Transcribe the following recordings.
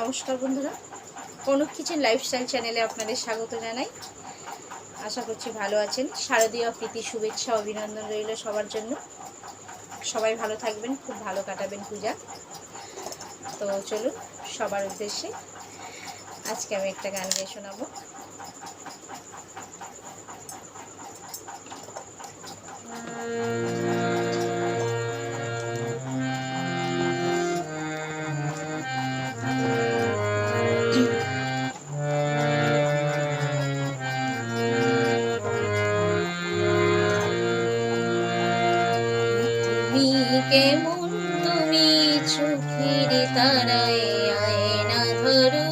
নমস্কার বন্ধুরা। Kanak kitchen lifestyle চ্যানেলে আপনাদের স্বাগত জানাই। আশা করছি ভালো আছেন। শারদীয় প্রীতি, শুভেচ্ছা, অভিনন্দন রইল সবার জন্য। সবাই ভালো থাকবেন, খুব ভালো কাটাবেন পূজা। তো চলুন, সবার উদ্দেশ্যে আজকে আমি একটা গান গিয়ে শোনাবো। কেমন তুমি চোখের তারায় আয়না ধরো।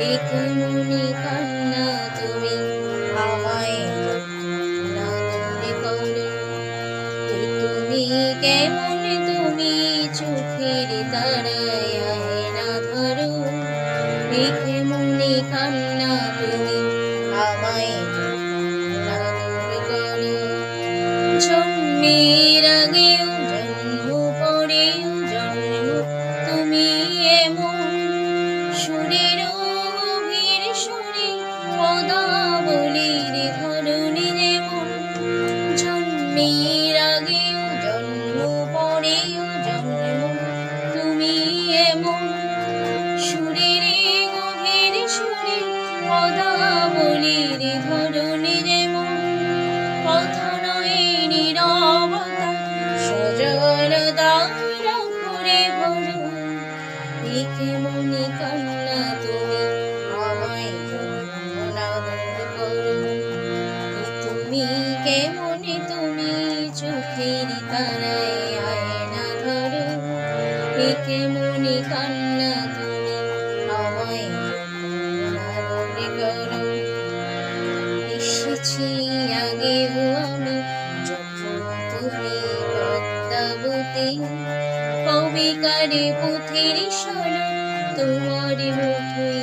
এ কেমনি কান্না তুমি আমায় তুমি কেমন তুমি চোখের তারায় আয়না ধরো। এ কেমনি কান্না তুমি আমায় জন্মের আগেও আগেও তুমি এমন সুরে পদাবলীর ধরণী যেমন কথা নয় নীরবতা সজল দ্বারা ভরো। একে মনে কান্না কেমনে তুমি চোখের তারায় আয়না ধরো। একে মনে কান্না তুমি আমায় জন্মনাদন করো? এসেছি আগেও আমি, যখন তুমি পদ্মাবতী কবিকারে পুথির সর তোমার মুঠোই